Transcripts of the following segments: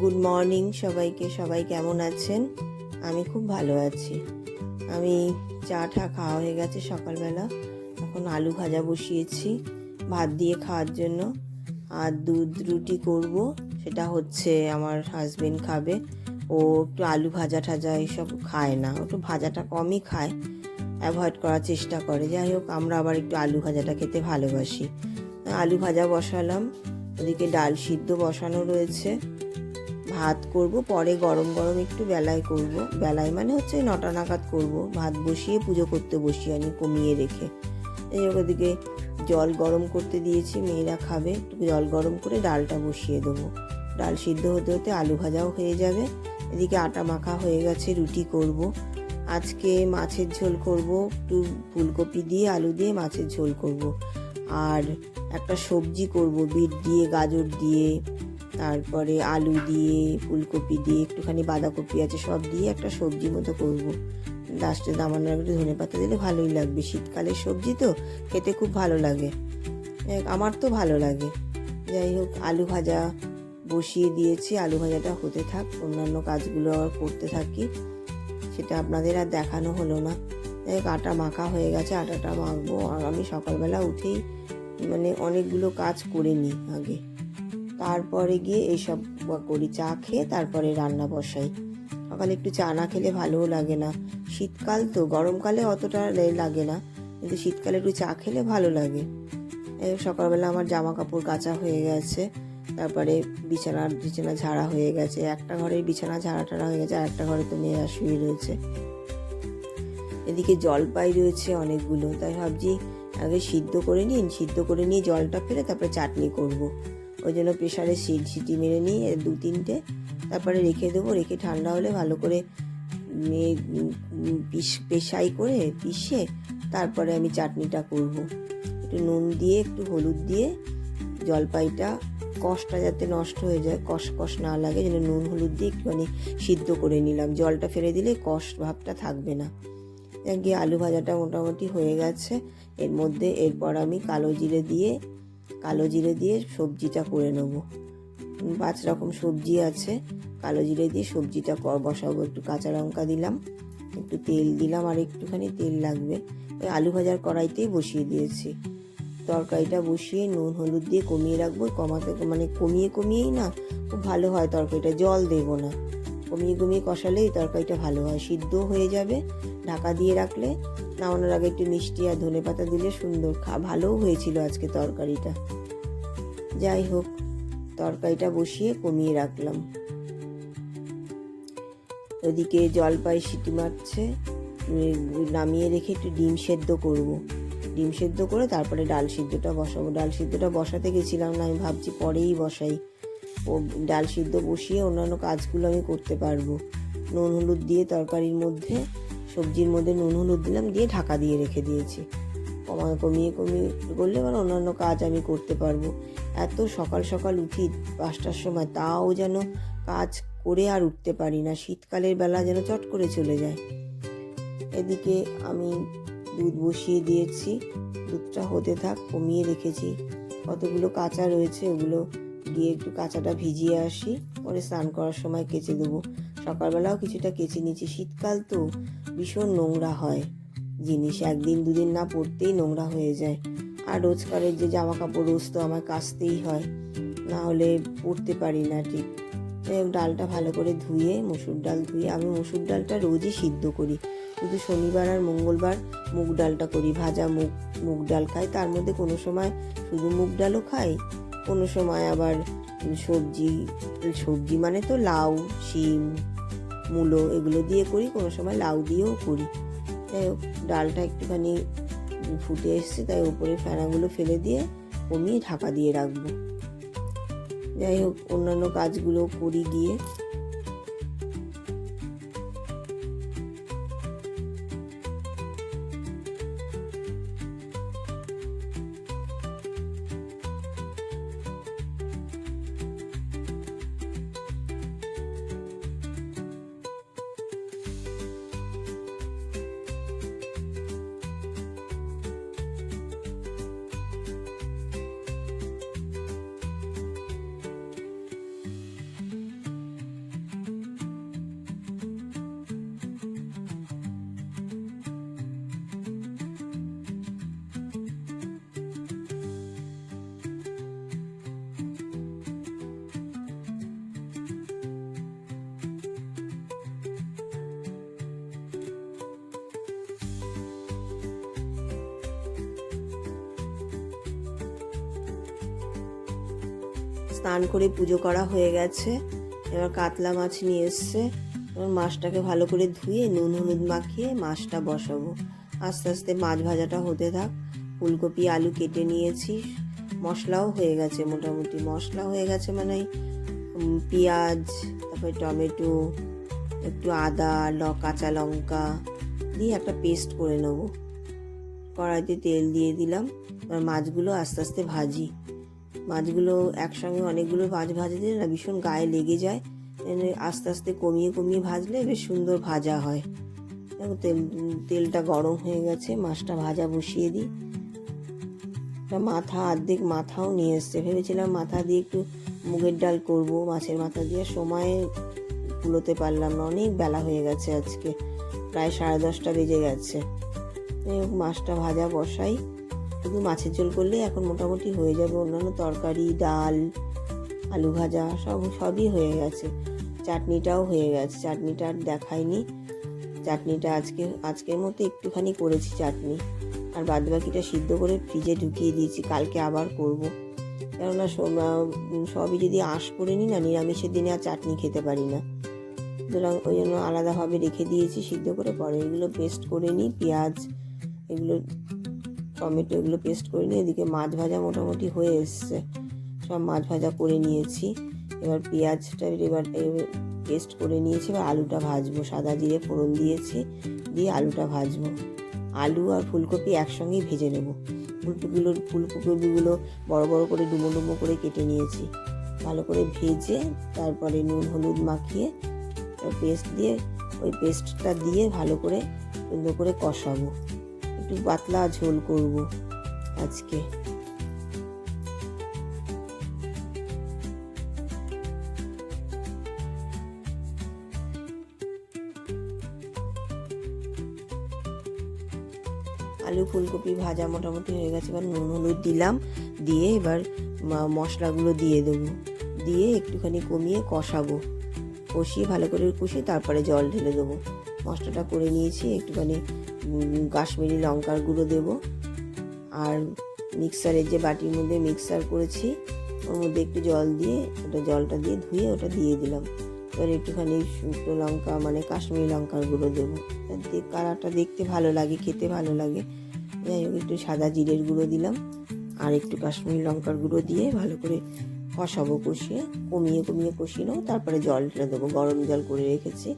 Good morning সবাইকে, সবাই কেমন আছেন? আমি খুব ভালো আছি। আমি চা ঠা খাওয়া হয়ে গেছে সকালবেলা। এখন আলু ভাজা বসিয়েছি, ভাত দিয়ে খাওয়ার জন্য। আর দুধ রুটি করব, সেটা হচ্ছে আমার হাজবেন্ড খাবে। ও একটু আলু ভাজা ঠাজা এইসব খায় না। একটু ভাজাটা কমই খায়। অ্যাভয়েড করার চেষ্টা করে। যাই হোক, আমরা আবার একটু আলু ভাজাটা খেতে ভালোবাসি। আলু ভাজা বসালাম। ওদিকে ডাল সিদ্ধ বসানো রয়েছে। ভাত করব, পরে গরম গরম একটু বেলায় করব। বেলায় মানে হচ্ছে নটা নাগাদ করব। ভাত বসিয়ে পুজো করতে বসিয়ে আনি কমিয়ে রেখে। এই ওদিকে জল গরম করতে দিয়েছি, মেয়েরা খাবে জল গরম করে ডালটা বসিয়ে দেবো। ডাল সিদ্ধ হতে হতে আলু ভাজাও হয়ে যাবে। এদিকে আটা মাখা হয়ে গেছে, রুটি করব। আজকে মাছের ঝোল করব, একটু ফুলকপি দিয়ে, আলু দিয়ে মাছের ঝোল করব। আর একটা সবজি করব, বিট দিয়ে, গাজর দিয়ে তারপরে আলু দিয়ে, ফুলকপি দিয়ে, একটুখানি বাঁধাকপি আছে, সব দিয়ে একটা সবজি মতো করব। লাস্টে দামানোর একটু ধনে পাতা দিলে ভালোই লাগবে। শীতকালের সবজি তো খেতে খুব ভালো লাগে। আমার তো ভালো লাগে। যাই হোক, আলু ভাজা বসিয়ে দিয়েছি। আলু ভাজাটা হতে থাক, অন্যান্য কাজগুলো আবার করতে থাকি। সেটা আপনাদের আর দেখানো হলো না। হোক আটা মাখা হয়ে গেছে, আটাটা মাখবো। আর আমি সকালবেলা উঠেই মানে অনেকগুলো কাজ করে নিই আগে। তারপরে গিয়ে এইসব করি, চা খেয়ে তারপরে রান্না বসাই। সকালে একটু চা না খেলে ভালোও লাগে না। শীতকাল তো, গরমকালে অতটা লাগে না। কিন্তু শীতকালে একটু চা খেলে ভালো লাগে। সকালবেলা আমার জামা কাপড় কাচা হয়ে গেছে। তারপরে বিছানার বিছানা ঝাড়া হয়ে গেছে। একটা ঘরের বিছানা ঝাড়া টাড়া হয়ে গেছে, আর একটা ঘরে তো মেয়েরা শুয়ে রয়েছে। এদিকে জলপাই রয়েছে অনেকগুলো। তাই ভাবছি আগে সিদ্ধ করে নিন, সিদ্ধ করে নিয়ে জলটা ফেলে তারপরে চাটনি করব। ওই জন্য প্রেশারে সিট সিটি মেরে নিয়ে দু তিনটে। তারপরে রেখে দেবো, রেখে ঠান্ডা হলে ভালো করে পেশাই করে পিষে তারপরে আমি চাটনিটা করব। একটু নুন দিয়ে, একটু হলুদ দিয়ে জলপাইটা কষটা যাতে নষ্ট হয়ে যায়, কষ কষ না লাগে, যেন নুন হলুদ দিয়ে একটুখানি সিদ্ধ করে নিলাম। জলটা ফেলে দিলে কষ ভাবটা থাকবে না। গিয়ে আলু ভাজাটা মোটামুটি হয়ে গেছে। এর মধ্যে এরপর আমি কালো জিরে দিয়ে কালো জিরে দিয়ে সবজিটা করে নেব। পাঁচ রকম সবজি আছে। কালো জিরে দিয়ে সবজিটা বসাবো। একটু কাঁচা লঙ্কা দিলাম, একটু তেল দিলাম, আর একটুখানি তেল লাগবে। ওই আলু ভাজার কড়াইতেই বসিয়ে দিয়েছি। তরকারিটা বসিয়ে নুন, হলুদ দিয়ে কমিয়ে রাখব। কমাতে মানে কমিয়ে কমিয়েই না, খুব ভালো হয় তরকারিটা। জল দেবো না। কমিয়ে কমিয়ে কষালেই তরকারিটা ভালো হয়। সিদ্ধ হয়ে যাবে ঢাকা দিয়ে রাখলে, নামানোর আগে একটু মিষ্টি আর ধনে পাতা দিলে সুন্দর খা, ভালোও হয়েছিল আজকে তরকারিটা। যাই হোক, তরকারিটা বসিয়ে কমিয়ে রাখলাম। ওদিকে জলপাই সিটি মারছে নামিয়ে রেখে একটু ডিম সেদ্ধ করব। ডিম সেদ্ধ করে তারপরে ডাল সিদ্ধটা বসাবো। ডাল সিদ্ধটা বসাতে গেছিলাম না, আমি ভাবছি পরেই বসাই। ও, ডাল সিদ্ধ বসিয়ে অন্যান্য কাজগুলো আমি করতে পারব। নুন, হলুদ দিয়ে তরকারির মধ্যে সবজির মধ্যে নুন, হলুদ দিলাম, দিয়ে ঢাকা দিয়ে রেখে দিয়েছি। কমায় কমিয়ে কমিয়ে করলে মানে অন্যান্য কাজ আমি করতে পারব। এত সকাল সকাল উঠি পাঁচটার সময়, তাও যেন কাজ করে আর উঠতে পারি না। শীতকালের বেলা যেন চট করে চলে যায়। এদিকে আমি দুধ বসিয়ে দিয়েছি। দুধটা হতে থাক, কমিয়ে রেখেছি। কতগুলো কাঁচা রয়েছে, ওগুলো দিয়ে একটু কাঁচাটা ভিজিয়ে আসি, পরে স্নান করার সময় কেচে দেবো। সকালবেলাও কিছুটা কেচে নিয়েছি। শীতকাল তো ভীষণ নোংরা হয়। জিনিস একদিন দুদিন না পরতেই নোংরা হয়ে যায়। আর রোজকারের যে জামা কাপড় রোজ তো আমার কাচতেই হয়। না হলে পরতে পারি না ঠিক। ডালটা ভালো করে ধুয়ে, মসুর ডাল ধুয়ে, আমি মসুর ডালটা রোজই সিদ্ধ করি। শুধু শনিবার আর মঙ্গলবার মুগ ডালটা করি, ভাজা মুগ মুগ ডাল খাই। তার মধ্যে কোনো সময় শুধু মুগ ডালও খাই, কোনো সময় আবার সবজি সবজি মানে তো লাউ, শিম মূলো এগুলো দিয়ে করি, কোনো সময় লাউ দিয়েও করি। তাই ডালটা একটুখানি ফুটে এসছে, তাই ওপরে ফেনাগুলো ফেলে দিয়ে কমিয়ে ঢাকা দিয়ে রাখব। যাই হোক, অন্যান্য কাজগুলো করি গিয়ে স্নান করে পুজো করা হয়ে গেছে। এবার কাতলা মাছ নিয়ে এসছে। এবার মাছটাকে ভালো করে ধুয়ে নুন, হলুদ মাখিয়ে মাছটা বসাবো। আস্তে আস্তে মাছ ভাজাটা হতে থাক। ফুলকপি, আলু কেটে নিয়েছি। মশলাও হয়ে গেছে মোটামুটি। মশলা হয়ে গেছে মানে পেঁয়াজ, তারপরে টমেটো, একটু আদা, ল, কাঁচা লঙ্কা দিয়ে একটা পেস্ট করে নেব। কড়াইতে তেল দিয়ে দিলাম। এবার মাছগুলো আস্তে আস্তে ভাজি। মাছগুলো একসঙ্গে অনেকগুলো মাছ ভাজলে না ভীষণ গায়ে লেগে যায়। আস্তে আস্তে কমিয়ে কমিয়ে ভাজলে বেশ সুন্দর ভাজা হয়। তেল তেলটা গরম হয়ে গেছে, মাছটা ভাজা বসিয়ে দিই। মাথা অর্ধেক মাথাও নিয়ে এসছে। ভেবেছিলাম মাথা দিয়ে একটু মুগের ডাল করব, মাছের মাথা দিয়ে। সময়ে কুলোতে পারলাম না, অনেক বেলা হয়ে গেছে আজকে। প্রায় সাড়ে দশটা বেজে গেছে। মাছটা ভাজা বসাই। শুধু মাছের ঝোল করলেই এখন মোটামুটি হয়ে যাবে অন্যান্য তরকারি, ডাল, আলু ভাজা, সব, সবই হয়ে গেছে। চাটনিটাও হয়ে গেছে। চাটনিটা আর দেখাইনি। চাটনিটা আজকে, আজকের মতো একটুখানি করেছি চাটনি। আর বাদ বাকিটা সিদ্ধ করে ফ্রিজে ঢুকিয়ে দিয়েছি। কালকে আবার করব। কেননা সবই যদি আঁশ করে নিই না, নিরামিষের দিনে আর চাটনি খেতে পারি না। সুতরাং ওই জন্য আলাদাভাবে রেখে দিয়েছি সিদ্ধ করে। পরে এগুলো পেস্ট করে নিই। পেঁয়াজ, এগুলো টমেটো এগুলো পেস্ট করে নিয়ে এদিকে মাছ ভাজা মোটামুটি হয়ে এসছে। সব মাছ ভাজা করে নিয়েছি। এবার পেঁয়াজটা এবার পেস্ট করে নিয়েছি। এবার আলুটা ভাজবো। সাদা জিরে ফোড়ন দিয়েছি, দিয়ে আলুটা ভাজবো। আলু আর ফুলকপি একসঙ্গেই ভেজে নেব। ফুলকপিগুলো ফুলকপিগুলো বড় বড় করে ডুমো ডুমো করে কেটে নিয়েছি। ভালো করে ভেজে তারপরে নুন হলুদ মাখিয়ে পেস্ট দিয়ে, ওই পেস্টটা দিয়ে ভালো করে সুন্দর করে কষাবো। একটু পাতলা ঝোল করব আজকে। আলু ফুলকপি ভাজা মোটামুটি হয়ে গেছে, এবার নুন, হলুদ দিলাম, দিয়ে এবার মশলাগুলো দিয়ে দেবো। দিয়ে একটুখানি কমিয়ে কষাবো। কষিয়ে ভালো করে কষিয়ে তারপরে জল ঢেলে দেবো। মশলাটা করে নিয়েছি, একটুখানি কাশ্মীরি লঙ্কার গুঁড়ো দেব। আর মিক্সারের যে বাটির মধ্যে মিক্সার করেছি, ওর মধ্যে একটু জল দিয়ে, ওটা জলটা দিয়ে ধুয়ে ওটা দিয়ে দিলাম। এবার একটুখানি শুকনো লঙ্কা মানে কাশ্মীরি লঙ্কার গুঁড়ো দেবো। কালারটা দেখতে ভালো লাগে, খেতে ভালো লাগে। যাই হোক, একটু সাদা জিরের গুঁড়ো দিলাম। আর একটু কাশ্মীরি লঙ্কার গুঁড়ো দিয়ে ভালো করে কষাবো কষিয়ে। কমিয়ে কমিয়ে কষিয়ে নেব, তারপরে জল ঢেলে দেবো, গরম জল করে রেখেছি,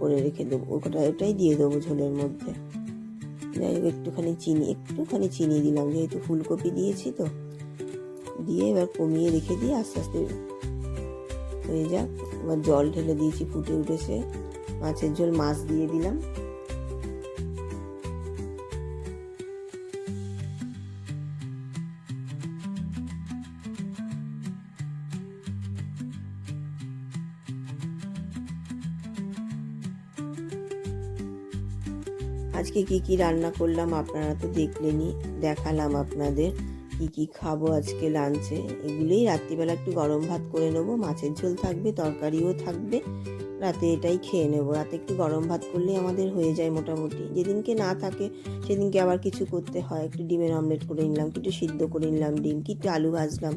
করে রেখে দেবো। ওটা, ওটাই দিয়ে দেবো ঝোলের মধ্যে। যাই হোক, একটুখানি চিনি একটুখানি চিনি দিলাম, যেহেতু ফুলকপি দিয়েছি তো। দিয়ে এবার কমিয়ে রেখে দিয়ে আস্তে আস্তে হয়ে যাক। এবার জল ঢেলে দিয়েছি, ফুটে উঠেছে। মাছের ঝোল মাছ দিয়ে দিলাম। আজকে কি কি রান্না করলাম আপনারা তো দেখলেনই, দেখালাম আপনাদের। কি কি খাব আজকে লাঞ্চে এগুলোই রাত্রিবেলা একটু গরম ভাত করে নেব, মাছের ঝোল থাকবে, তরকারিও থাকবে। রাতে এটাই খেয়ে নেব। রাতে একটু গরম ভাত করলেই আমাদের হয়ে যায় মোটামুটি। যেদিনকে না থাকে, সেদিনকে আবার কিছু করতে হয়। একটু ডিমের অমলেট করে নিলাম, একটু সিদ্ধ করে নিলাম ডিম, কি একটু আলু ভাজলাম।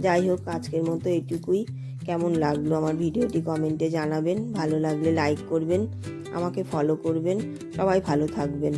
যাই হোক, আজকের মতো এটুকুই। কেমন লাগল আমার ভিডিওটি কমেন্টে জানাবেন। ভালো লাগলে লাইক করবেন। আমাকে ফলো করবেন। সবাই ভালো থাকবেন।